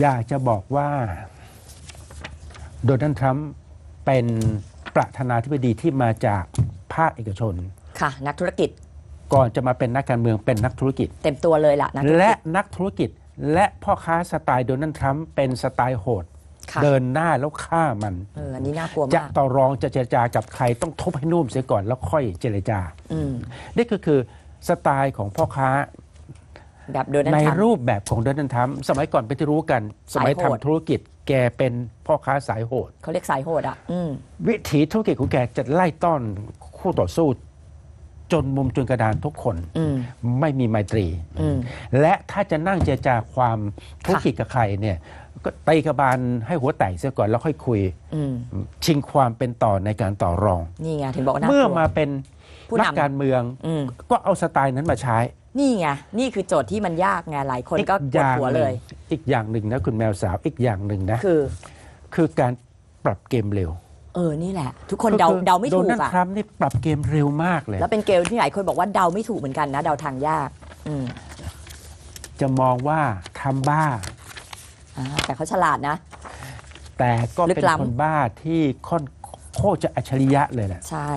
อยากจะบอกว่าโดนัลด์ทรัมป์เป็นประธานาธิบดีที่มาจากภาคเอกชน ค่ะ นักธุรกิจก่อนจะมาเป็นนักการเมืองเป็นนักธุรกิจ เต็มตัวเลยล่ะนักธุรและกิจนักธุรกิจและพ่อค้าสไตล์โดนัลด์ทรัมป์เป็นสไตล์โหด ค่ะ เดินหน้าแล้วฆ่ามัน เอออันนี้น่ากลัวจะมากต่อรองจะเจรจากับใครต้องทุบให้นุ่มเสียก่อนแล้วค่อยเจรจา อืม นี่ก็คือสไตล์ของพ่อค้า แบบโดนัลในด์ทรัมป์ รูปแบบของโดนัลด์ทรัมป์สมัยก่อนเป็นที่รู้กัน สมัยสายโหด ทำธุรกิจแกเป็นพ่อค้าสายโหด เขาเรียกสายโหดอะ อืม วิถีธุรกิจของแกจะไล่ต้อนคู่ต่อสู้ จนมุมจนกระดานทุกคน อืม ไม่มีไมตรี อืม และถ้าจะนั่งเจรจาความธุรกิจกับใครเนี่ยก็ตีกระบาลให้หัวแตกเสียก่อนแล้วค่อยคุย อืม ชิงความเป็นต่อในการต่อรอง นี่ไงถึงบอกว่าน่ากเมื่อลัวมาเป็นผู้นักนำการเมือง อืม ก็เอาสไตล์นั้นมาใช้ นี่ไงนี่คือโจทย์ที่มันยากไงหลายคนก็อีปวดหัวหเลนึ่งยอีกอย่างหนึ่งนะคุณแมวสาวอีกอย่างหนึ่งนะ คือ คือการปรับเกมเร็ว เออนี่แหละ ทุกคนเดาคือเดาไม่ถูกโดนัลด์อะทรัมป์นี่ปรับเกมเร็วมากเลย แล้วเป็นเกลที่หลายคนบอกว่าเดาไม่ถูกเหมือนกันนะเดาทางยากอืมจะมองว่าทำบ้า อ่าแต่เขาฉลาดนะ แต่ก็ลึกเป็นล้ำ คนบ้าที่ค่อนโคตรจะอัจฉริยะเลยแหละ ใช่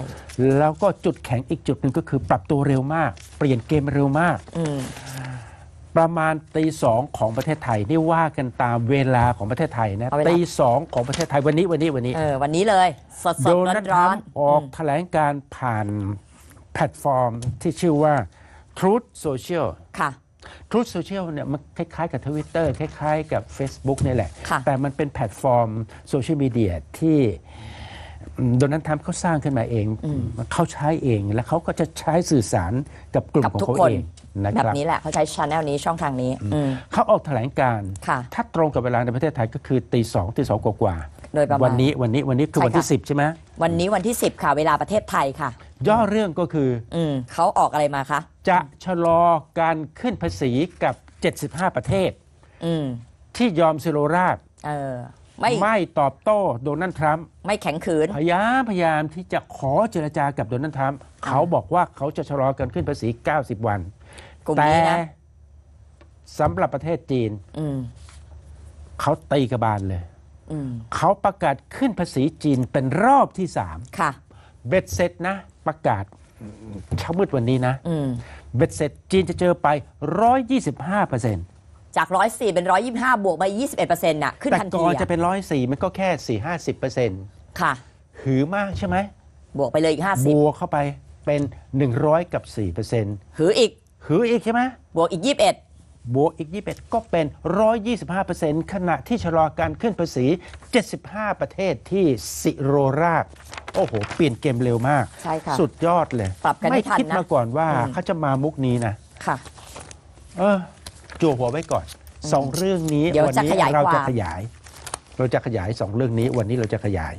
แล้วก็จุดแข็งอีกจุดหนึ่งก็คือปรับตัวเร็วมาก เปลี่ยนเกมเร็วมากอืมประมาณตีสองของประเทศไทย นี่ว่ากันตามเวลาของประเทศไทยนะเอาเวลา ตีสองของประเทศไทยวันนี้วันนี้วันนี้ เออวันนี้เลย สดสโดดนัร้ลอนด์ทร้รัอมนป์ออกแถลงการผ่านแพลตฟอร์มที่ชื่อว่า Truth Social ค่ะ Truth Social เนี่ยมันคล้ายๆกับ Twitter คล้ายๆกับ Facebook นี่แหละ ค่ะ แต่มันเป็นแพลตฟอร์มโซเชียลมีเดียที่ โดนัลด์ทรัมป์เขาสร้างขึ้นมาเอง เขาใช้เองแล้วเขาก็จะใช้สื่อสารกับกลุ่มกับของทุกเขาคนเองนะแบครับบนี้แหละเขาใช้ช anel นี้ช่องทางนี้อืมเขาออกแถลงการณ์ค่ะถ้าตรงกับเวลาในประเทศไทยก็คือตีสองตีสองกว่าๆโดยประมาณวันนี้วันนี้วันนี้คือใช่วันที่ค่ะสิบใช่ไหมวันนี้วันที่ 10 ค่ะ เวลาประเทศไทยค่ะ ย่อเรื่องก็คืออืมเขาออกอะไรมาคะ จะชะลอการขึ้นภาษีกับ 75 ประเทศอืมที่ยอมซิโรราบเออ ไม่ไม่ตอบโต้โดนัลด์ทรัมป์ไม่แข็งขืน พยายามพยายามที่จะขอเจรจากับโดนัลด์ทรัมป์เขาบอกว่าเขาจะชะลอการขึ้นภาษี 90 วันกลุ่มแต่นี้นะสำหรับประเทศจีน อืมเขาตีกระบาลเลย อืมเขาประกาศขึ้นภาษีจีนเป็นรอบที่3ค่ะ เบ็ดเสร็จนะ ประกาศเช้ามืดวันนี้นะ อืมเบ็ดเสร็จจีนจะเจอไป 125เปอร์เซ็นต์ จากร้อยสี่เป็นร้อยยี่ห้าบวกไปยี่สิบเอ็ดเปอร์เซ็นต์น่ะขึ้นแต่ทันก่ทีอนจะอะเป็น104มันก็แค่4 50เปอร์เซ็นต์ค่ะ หือมากใช่ไหมบวกไปเลยอีกห้าบสิบวกเข้าไปเป็น100กับ4เปอร์เซ็นต์หืออีกหืออีกใช่ไหม บวกอีกยี่สิบเอ็ดบวกอีก 21 ก็เป็น 125เปอร์เซ็นต์ขณะที่ชะลอการขึ้นภาษี 75 ประเทศที่สิโรราบ โอ้โห เปลี่ยนเกมเร็วมาก ใช่ค่ะ สุดยอดเลย ปรับกันได้ไม่ทันคิดนะมาก่อนว่าอืมเขาจะมามุกนี้นะ ค่ะ เออ จั่วหัวไว้ก่อนสองเรื่องนี้เดี๋ยววัจะนี้ขยายเราจะความ ขยาย เราจะขยายสองเรื่องนี้วันนี้เราจะขยาย